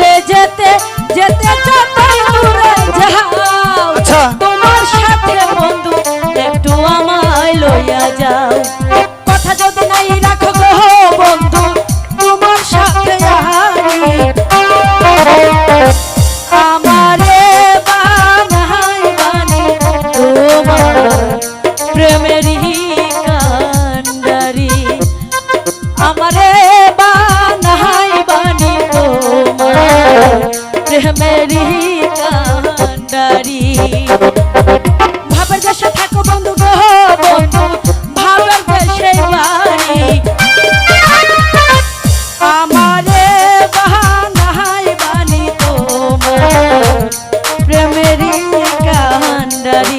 চলে যেতে যেতে যতই দূরে যাও আচ্ছা। তোমার সাথে বন্ধু একটু আমায় লইয়া যাও। কথা যদি নাই রাখো গো বন্ধু তোমার সাথে আমি আমারে বানাই বানি তোমার প্রেমেরই কান্ডারি আমারে বা প্রেমেরি কান্ডারি ভাবের দেশে থাকো বন্ধু গো বন্ধু ভাবের দেশে বাড়ি আমারে বাহানাই বানি তোমার প্রেমেরি কান্ডারি